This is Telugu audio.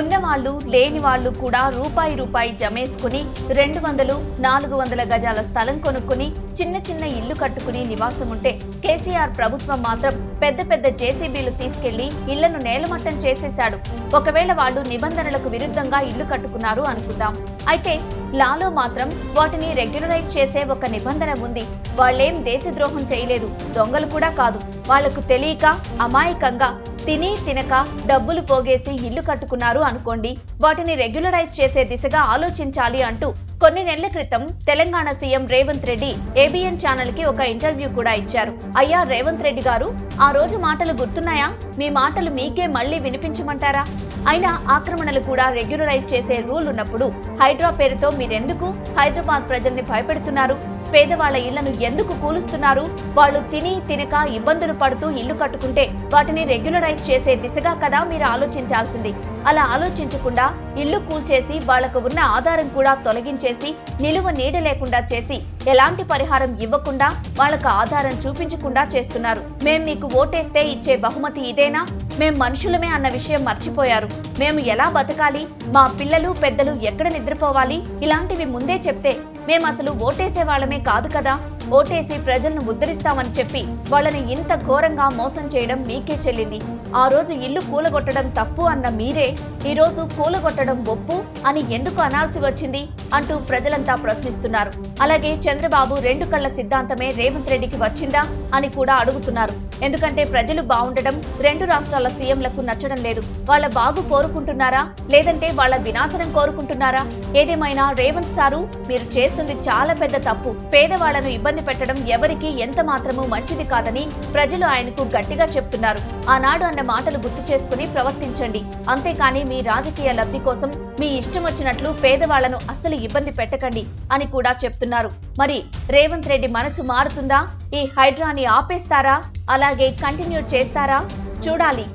ఉన్నవాళ్ళు లేని వాళ్ళు కూడా రూపాయి రూపాయి జమేసుకుని రెండు వందలు నాలుగు వందల గజాల స్థలం కొనుక్కుని చిన్న చిన్న ఇల్లు కట్టుకుని నివాసం ఉంటే కేసీఆర్ ప్రభుత్వం మాత్రం పెద్ద పెద్ద జేసీబీలు తీసుకెళ్ళి ఇళ్ళను నేలమట్టం చేసేశాడు. ఒకవేళ వాళ్ళు నిబంధనలకు విరుద్ధంగా ఇల్లు కట్టుకున్నారు అనుకుందాం. అయితే లాలో మాత్రం వాటిని రెగ్యులరైజ్ చేసే ఒక నిబంధన ఉంది. వాళ్ళేం దేశద్రోహం చేయలేదు. దొంగలు కూడా కాదు. వాళ్ళకు తెలియక అమాయకంగా తిని తినక డబ్బులు పోగేసి ఇల్లు కట్టుకున్నారు అనుకోండి వాటిని రెగ్యులరైజ్ చేసే దిశగా ఆలోచించాలి అంటూ కొన్ని నెలల క్రితం తెలంగాణ సీఎం రేవంత్ రెడ్డి ఏబిఎన్ ఛానల్కి ఒక ఇంటర్వ్యూ కూడా ఇచ్చారు. అయ్యా రేవంత్ రెడ్డి గారు ఆ రోజు మాటలు గుర్తున్నాయా? మీ మాటలు మీకే మళ్ళీ వినిపించమంటారా? అయినా ఆక్రమణలు కూడా రెగ్యులరైజ్ చేసే రూల్ ఉన్నప్పుడు హైడ్రా పేరుతో మీరెందుకు హైదరాబాద్ ప్రజల్ని భయపెడుతున్నారు? పేదవాళ్ళ ఇళ్ళను ఎందుకు కూలుస్తున్నారు? వాళ్ళు తిని తినక ఇబ్బందులు పడుతూ ఇల్లు కట్టుకుంటే వాటిని రెగ్యులరైజ్ చేసే దిశగా కదా మీరు ఆలోచించాల్సింది. అలా ఆలోచించకుండా ఇల్లు కూల్చేసి వాళ్ళకు ఉన్న ఆధారం కూడా తొలగించేసి నిలువ నీడ లేకుండా చేసి ఎలాంటి పరిహారం ఇవ్వకుండా వాళ్ళకు ఆధారం చూపించకుండా చేస్తున్నారు. మేం మీకు ఓటేస్తే ఇచ్చే బహుమతి ఇదేనా? మేం మనుషులమే అన్న విషయం మర్చిపోయారు. మేము ఎలా బతకాలి? మా పిల్లలు పెద్దలు ఎక్కడ నిద్రపోవాలి? ఇలాంటివి ముందే చెప్తే మేము అసలు ఓటేసే వాళ్ళమే కాదు కదా? ఓటేసి ప్రజలను ఉద్ధరిస్తామని చెప్పి వాళ్ళని ఇంత ఘోరంగా మోసం చేయడం మీకే చెల్లింది. ఆ రోజు ఇల్లు కూలగొట్టడం తప్పు అన్న మీరే ఈ రోజు కూలగొట్టడం ఒప్పు అని ఎందుకు అనాల్సి వచ్చింది? అంటూ ప్రజలంతా ప్రశ్నిస్తున్నారు. అలాగే చంద్రబాబు రెండు కళ్ళ సిద్ధాంతమే రేవంత్ రెడ్డికి వచ్చిందా అని కూడా అడుగుతున్నారు. ఎందుకంటే ప్రజలు బాగుండడం రెండు రాష్ట్రాల సీఎంలకు నచ్చడం లేదు. వాళ్ళ బాగు కోరుకుంటున్నారా? లేదంటే వాళ్ళ వినాశనం కోరుకుంటున్నారా? ఏదేమైనా రేవంత్ సారు మీరు చేస్తుంది చాలా పెద్ద తప్పు. పేదవాళ్ళను ఇబ్బంది పెట్టడం ఎవరికి ఎంత మాత్రమూ మంచిది కాదని ప్రజలు ఆయనకు గట్టిగా చెప్తున్నారు. ఆనాడు అన్న మాటలు గుర్తు చేసుకుని ప్రవర్తించండి. అంతేకాని మీ రాజకీయ లబ్ధి కోసం మీ ఇష్టం వచ్చినట్లు పేదవాళ్ళను అస్సలు ఇబ్బంది పెట్టకండి అని కూడా చెప్తున్నారు. మరి రేవంత్ రెడ్డి మనసు మారుతుందా? ఈ హైడ్రాని ఆపేస్తారా? అలాగే కంటిన్యూ చేస్తారా? చూడాలి.